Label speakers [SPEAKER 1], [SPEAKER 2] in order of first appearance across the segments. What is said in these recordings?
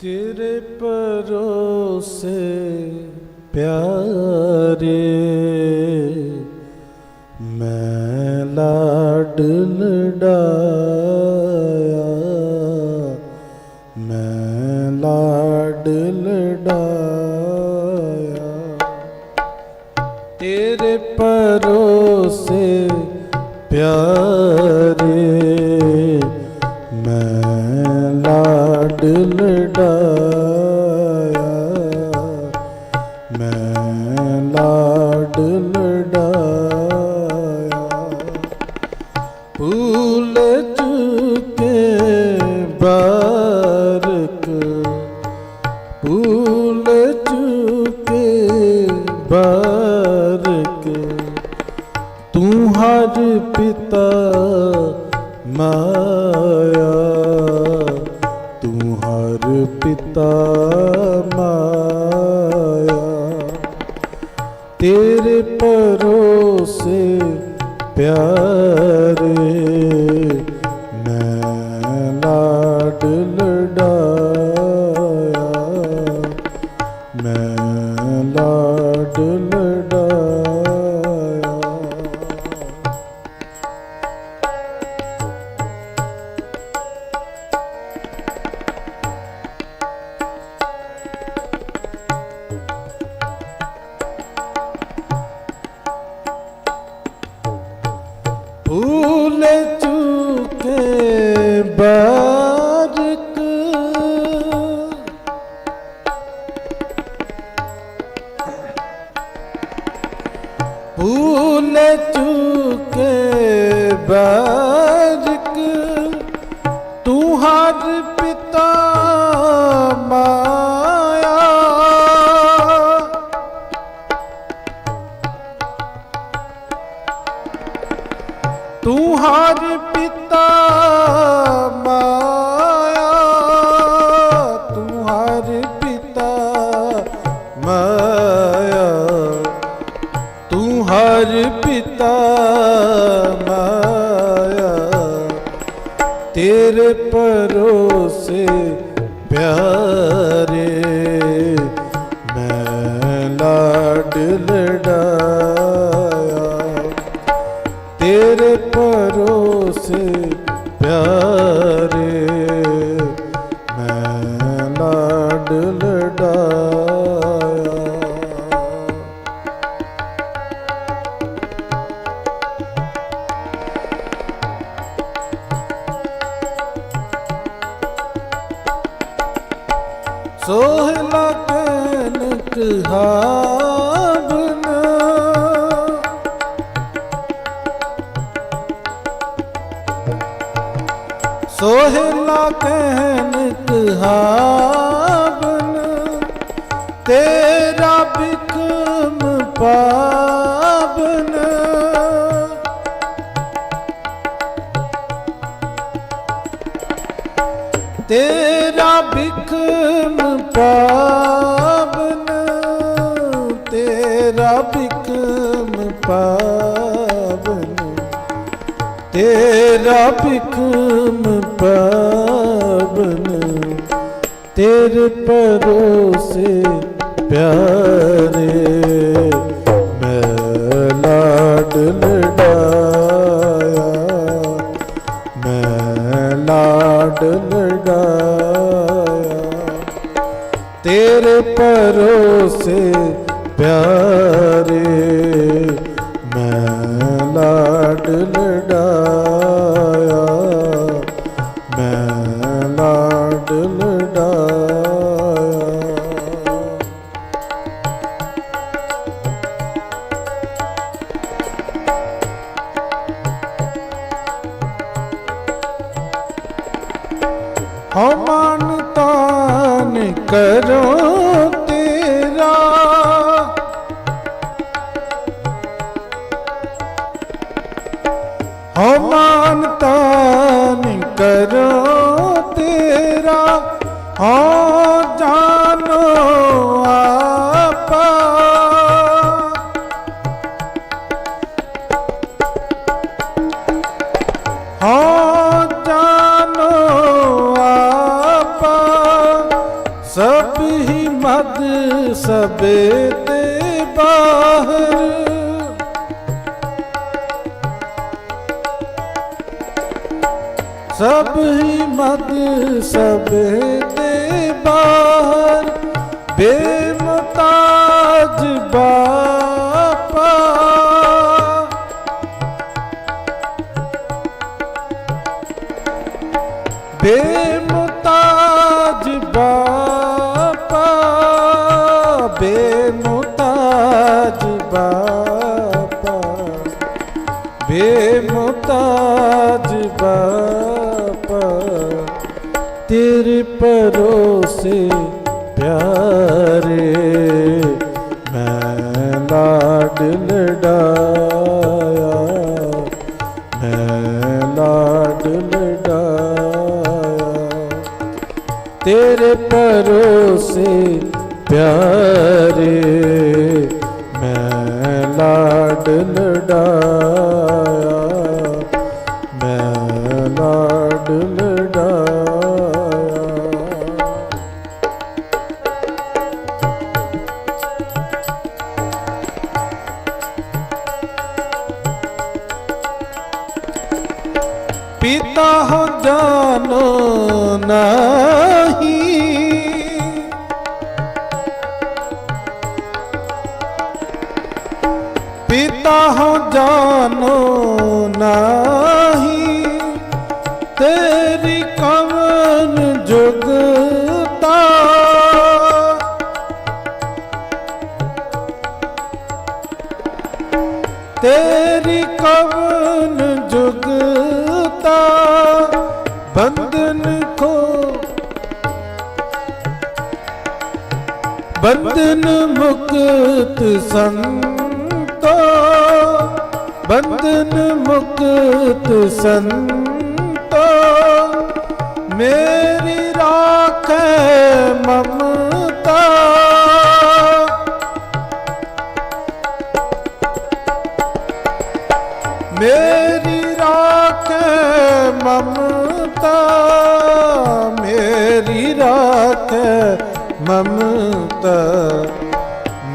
[SPEAKER 1] ਤੇਰੇ ਪਰੋਸੇ ਪਿਆਰੇ ਮੈਂ ਲਾਡ ਲਡਾਇਆ ਮੈਂ ਲਾਡ ਲਡਾਇਆ ਤੇਰੇ ਪਰੋਸੇ ਪਿਆਰੇ ਲਾਡ ਲਡਾਇਆ ਮੈਂ ਲਾਡ ਲਡਾਇਆ। ਭੂਲ ਚੁਕੇ ਬਾਰਕ, ਭੂਲ ਚੁਕੇ ਬਾਰਕ। ਤੂੰ ਹਰ ਪਿਤਾ ਮਾਇਆ। ਤੇਰੇ ਪਰੋਸੇ ਪਿਆਰੇ ਮੈਂ ਲਾਡ ਲਡਾਇਆ ਮੈਂ ਲਾਡ ਤੂੰ ਹਰ ਪਿਤਾ ਮਾਇਆ, ਤੂੰ ਹਰ ਪਿਤਾ ਮਾਇਆ। ਤੂੰ ਹਰ ਪਿਤਾ ਮਾਇਆ। ਤੇਰੇ ਪਰੋਸੇ ਪਿਆਰੇ ਕਨ ਕਹਾਵਨਾ ਸੋਹਲਾ ਕਹਿਨ ਕਹਾਵਨ ਪਾਵਨ, ਤੇਰਾ ਬਿਕਮ ਪਾਵਨ, ਤੇਰੇ ਪਰੋਸੇ ਪਿਆਰੇ, ਮੈਂ ਲਾਡ ਲਡਾਇਆ ਮੈਂ ਲਾਡ ਲਡਾਇਆ ਤੇਰੇ ਪਰੋਸੇ ਪਿਆਰੇ ਲਾਡ ਲਡਾਇਆ ਮੈਂ ਲਾਡ ਲਡਾਇਆ ਹਉ ਮਨ ਤਾਨ ਕਰੋ ਕਰੋ ਤੇਰਾ ਹਾਂ ਸਭ ਹੀ ਮਦ ਸਭੇ ਤੇ ਬਾਹਰ। ਬੇਮਤਾਜ ਬਾਪਾ। ਬੇਮੁਤਾਜ ਬਾਪਾ। ਬੇਮੁਤਾਜ ਬਾਪਾ। ਬੇਮੁਤਾਜ ਤੇਰੇ ਪਰੋਸੇ ਪਿਆਰੇ, ਮੈਂ ਲਾਡ ਲਡਾਇਆ ਮੈਂ ਲਾਡ ਲਡਾਇਆ ਤੇਰੇ ਪਰੋਸੇ ਪਿਆਰੇ, ਮੈਂ ਲਾਡ ਲਡਾਇਆ ਪਿਤਾ ਹੋ ਜਾਨੋ ਨਹੀਂ। ਪਿਤਾ ਹੋ ਜਾਨੋ ਨਹੀਂ ਤੇਰੀ ਕਵਨ ਜੁਗਤਾ ਤੇਰੀ ਕਵਨ ਜੁਗਤਾ ਬੰਧਨ ਕੋ ਬੰਧਨ ਮੁਕਤ ਸੰਤੋ ਬੰਧਨ ਮੁਕਤ ਸੰਤੋ ਮੇਰੀ ਰਾਖੈ ਮਮਤਾ ਮੇਰੇ ਮਮਤਾ ਮੇਰੀ ਰਾਖੈ ਮਮਤਾ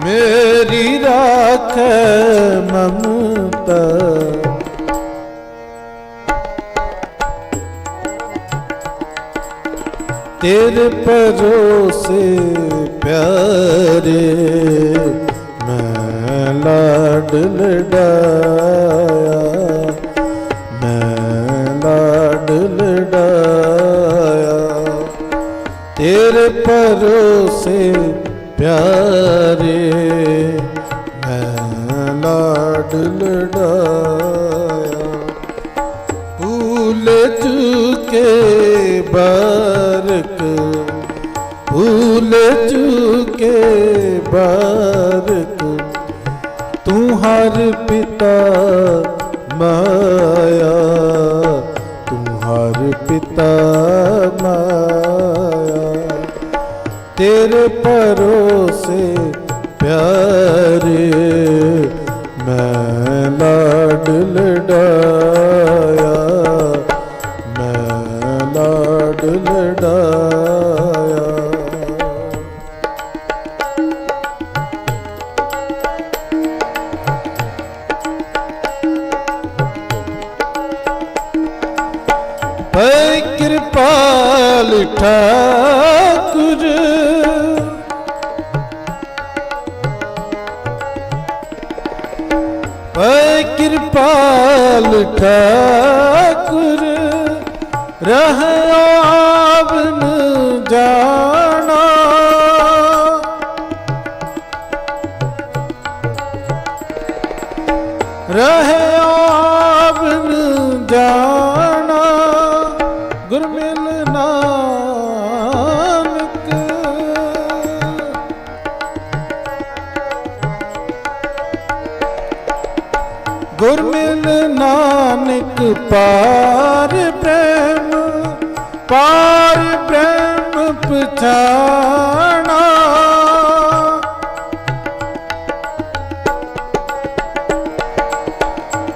[SPEAKER 1] ਮੇਰੀ ਰਾਖੈ ਮਮਤਾ। ਤੇਰੇ ਪਰੋਸੇ ਪਿਆਰੇ ਮੈਂ ਲਾਡ ਲਡਾਇਆ ਤੇਰੇ ਪਰੋਸੇ ਪਿਆਰੇ, ਮੈਂ ਲਾਡ ਲਡਾਇਆ ਭੂਲ ਚੁਕੇ ਬਰਕ, ਭੂਲ ਚੁਕੇ ਬਰਕ, ਤੂੰ ਹਰ ਪਿਤਾ ਮਾਇਆ, ਤੂੰ ਹਰ ਪਿਤਾ ਮਾਇਆ। ਤੇਰੇ ਪਰੋਸੇ ਪਿਆਰੇ ਮੈਂ ਲਾਡ ਲਡਾਇਆ ਮੈਂ ਲਾਡ ਲਡਾਇਆ ਪੈ ਕਿਰਪਾਲ ਠਾਕੁਰ ਕਿਰਪਾਲ ਠਾਕੁਰ ਰਹਿਓ ਆਵਨ ਜਾਣਾ। ਰਹਿ ਨਾਨਕ ਪਾਰ ਬ੍ਰਹਮ ਪਾਰ ਬ੍ਰਹਮ ਪਛਾਣਾ।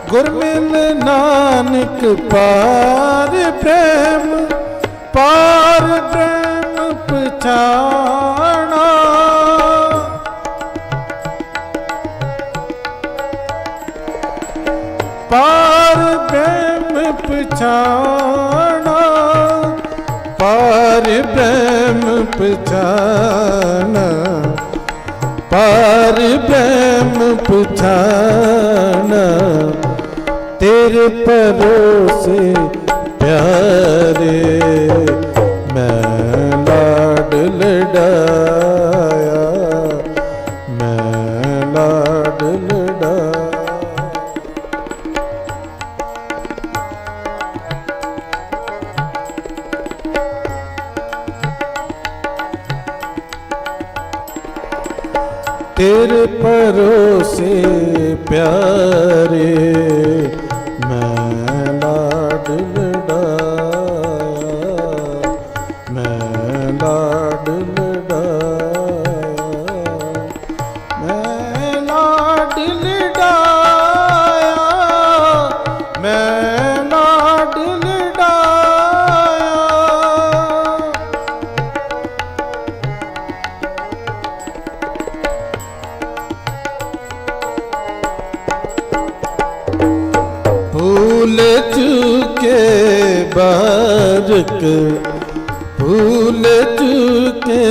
[SPEAKER 1] ਗੁਰਮਿਲ ਨਾਨਕ ਪਾਰ ਬ੍ਰਹਮ ਪਾਰ ਬ੍ਰਹਮ ਪਛਾਣਾ। ਪਾਰ ਪਛਾਣਾ ਪਾਰ ਬ੍ਰਹਮ ਪਛਾਣਾ ਪਾਰ ਬ੍ਰਹਮ ਪਛਾਣਾ ਤੇਰੇ ਪਰੋਸੇ ਪਿਆਰੇ ਤੇਰੇ ਪਰੋਸੇ ਪਿਆਰੇ ਮੈਂ ਲਾਡ ਲਡਾਇਆ ਮੈਂ ਲਾਡ ਲਡਾਇਆ ਮੈਂ ਲਾਡ भूल चुके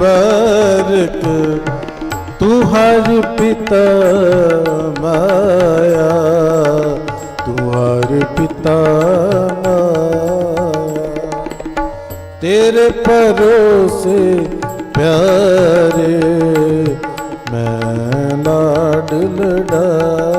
[SPEAKER 1] बारक तू हर पिता माया तू हर पिता माया तेरे परोसे प्यारे मैं लाड लडाया